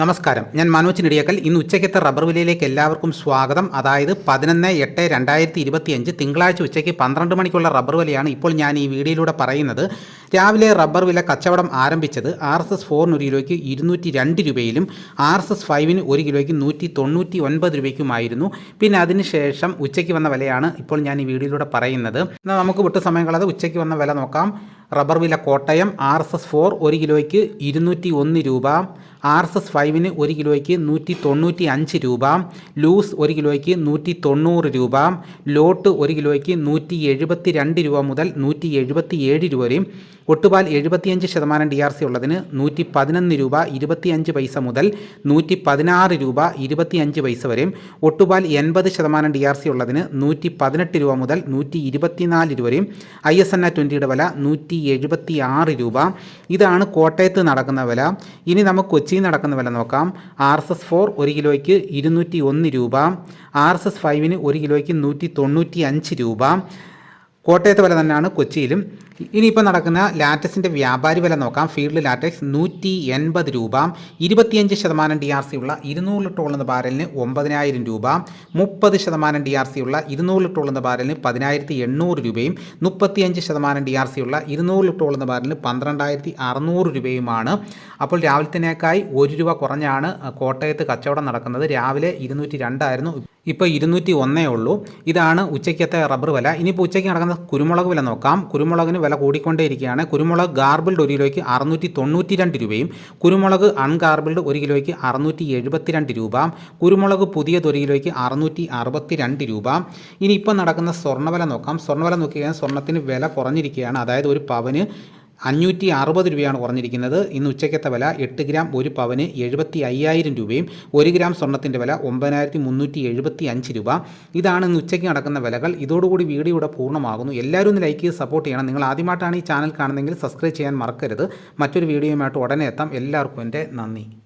നമസ്കാരം. ഞാൻ മനോജ് നെടിയക്കൽ. ഇന്ന് ഉച്ചയ്ക്കത്തെ റബ്ബർ വിലയിലേക്ക് എല്ലാവർക്കും സ്വാഗതം. അതായത് പതിനൊന്ന് എട്ട് രണ്ടായിരത്തി ഇരുപത്തിയഞ്ച് തിങ്കളാഴ്ച ഉച്ചയ്ക്ക് പന്ത്രണ്ട് മണിക്കുള്ള റബ്ബർ വിലയാണ് ഇപ്പോൾ ഞാൻ ഈ വീഡിയോയിലൂടെ പറയുന്നത്. രാവിലെ റബ്ബർ വില കച്ചവടം ആരംഭിച്ചത് ആർ എസ് എസ് ഫോറിന് ഒരു കിലോയ്ക്ക് ഇരുന്നൂറ്റി രണ്ട് രൂപയിലും ആർ എസ് എസ് ഫൈവിന് ഒരു കിലോയ്ക്ക് നൂറ്റി തൊണ്ണൂറ്റി ഒൻപത് രൂപയ്ക്കുമായിരുന്നു. പിന്നെ അതിനുശേഷം ഉച്ചയ്ക്ക് വന്ന വിലയാണ് ഇപ്പോൾ ഞാൻ ഈ വീഡിയോയിലൂടെ പറയുന്നത്. എന്നാൽ നമുക്ക് വിട്ട സമയം കളത് ഉച്ചയ്ക്ക് വന്ന വില നോക്കാം. റബ്ബർ വില Kottayam R S S four ഒരു കിലോയ്ക്ക് ഇരുന്നൂറ്റി ഒന്ന് രൂപ ആർ എസ് എസ് ഫൈവിന് ഒരു കിലോയ്ക്ക് നൂറ്റി തൊണ്ണൂറ്റി അഞ്ച് രൂപ ലൂസ് ഒരു കിലോയ്ക്ക് നൂറ്റി തൊണ്ണൂറ് രൂപ ലോട്ട് ഒരു കിലോയ്ക്ക് നൂറ്റി എഴുപത്തി രണ്ട് രൂപ മുതൽ നൂറ്റി എഴുപത്തി ഏഴ് രൂപ വരെയും ഒട്ടുപാൽ എഴുപത്തിയഞ്ച് ശതമാനം ഡി ആർ സി ഉള്ളതിന് നൂറ്റി പതിനൊന്ന് രൂപ ഇരുപത്തിയഞ്ച് പൈസ മുതൽ നൂറ്റി പതിനാറ് രൂപ ഇരുപത്തിയഞ്ച് പൈസ വരെയും ഒട്ടുപാൽ എൺപത് ശതമാനം ഡി ആർ സി ഉള്ളതിന് നൂറ്റി പതിനെട്ട് രൂപ മുതൽ നൂറ്റി ഇരുപത്തിനാല് രൂപ വരെയും ഐ എസ് എൻ ആ ട്വന്റിയുടെ വില നൂറ്റി എഴുപത്തി ആറ് രൂപ. ഇതാണ് കോട്ടയത്ത് നടക്കുന്ന വില. ഇനി നമുക്ക് കൊച്ചിയിൽ നടക്കുന്ന വില നോക്കാം. ആർ എസ് എസ് ഫോർ ഒരു കിലോയ്ക്ക് ഇരുന്നൂറ്റി ഒന്ന് രൂപ ആർ എസ് എസ് ഫൈവിന് ഒരു കിലോയ്ക്ക് നൂറ്റി തൊണ്ണൂറ്റി അഞ്ച് രൂപ. കോട്ടയത്തെ വില തന്നെയാണ് കൊച്ചിയിലും. ഇനിയിപ്പോൾ നടക്കുന്ന ലാറ്റക്സിന്റെ വ്യാപാരി വില നോക്കാം. ഫീൽഡ് ലാറ്റക്സ് നൂറ്റി എൺപത് രൂപ ഇരുപത്തിയഞ്ച് ശതമാനം ഡി ആർ സി ഉള്ള ഇരുന്നൂറ് ഉള്ളുന്ന ബാരലിന് ഒമ്പതിനായിരം രൂപ മുപ്പത് ശതമാനം ഡി ആർ സി ഉള്ള ഇരുന്നൂറ് ഉള്ളുന്ന ബാരലിന് പതിനായിരത്തി എണ്ണൂറ് രൂപയും മുപ്പത്തിയഞ്ച് ശതമാനം ഡി ആർ സി ഉള്ള ഇരുന്നൂറ് ഉള്ളുന്ന ബാരലിന് പന്ത്രണ്ടായിരത്തി അറുന്നൂറ് രൂപയുമാണ്. അപ്പോൾ രാവിലത്തേക്കായി ഒരു രൂപ കുറഞ്ഞാണ് കോട്ടയത്ത് കച്ചവടം നടക്കുന്നത്. രാവിലെ ഇരുന്നൂറ്റി രണ്ടായിരുന്നു. ഇപ്പോൾ ഇരുന്നൂറ്റി ഒന്നേ ഉള്ളൂ. ഇതാണ് ഉച്ചയ്ക്കത്തെ റബ്ബർ വില. ഇനിയിപ്പോൾ ഉച്ചയ്ക്ക് നടക്കുന്ന കുരുമുളക് വില നോക്കാം. കുരുമുളകിന് വില കൂടിക്കൊണ്ടേയിരിക്കുകയാണ്. കുരുമുളക് ഗാർബിൾഡ് ഒരു കിലോയ്ക്ക് അറുന്നൂറ്റി തൊണ്ണൂറ്റി രണ്ട് രൂപയും കുരുമുളക് അൺഗാർബിൾഡ് ഒരു കിലോയ്ക്ക് അറുന്നൂറ്റി എഴുപത്തിരണ്ട് രൂപ കുരുമുളക് പുതിയത് ഒരു കിലോയ്ക്ക് അറുന്നൂറ്റി അറുപത്തി രണ്ട് രൂപ ഇനി ഇപ്പോൾ നടക്കുന്ന സ്വർണവില നോക്കാം. സ്വർണവില നോക്കിക്കഴിഞ്ഞാൽ സ്വർണത്തിന് വില കുറഞ്ഞിരിക്കുകയാണ്. അതായത് ഒരു പവന് അഞ്ഞൂറ്റി അറുപത് രൂപയാണ് കുറഞ്ഞിരിക്കുന്നത്. ഇന്ന് ഉച്ചയ്ക്കത്തെ വില എട്ട് ഗ്രാം ഒരു പവന് എഴുപത്തി അയ്യായിരം രൂപയും ഒരു ഗ്രാം സ്വർണത്തിന്റെ വില ഒമ്പതിനായിരത്തി മുന്നൂറ്റി എഴുപത്തി അഞ്ച് രൂപ. ഇതാണ് ഇന്ന് ഉച്ചയ്ക്ക് നടക്കുന്ന വിലകൾ. ഇതോടുകൂടി വീഡിയോ ഇവിടെ പൂർണമാകുന്നു. എല്ലാവരും ഒന്ന് ലൈക്ക് ചെയ്ത് സപ്പോർട്ട് ചെയ്യണം. നിങ്ങൾ ആദ്യമായിട്ടാണ് ഈ ചാനൽ കാണുന്നതെങ്കിൽ സബ്സ്ക്രൈബ് ചെയ്യാൻ മറക്കരുത്. മറ്റൊരു വീഡിയോയുമായിട്ട് ഉടനെ എത്താം. എല്ലാവർക്കും എന്റെ നന്ദി.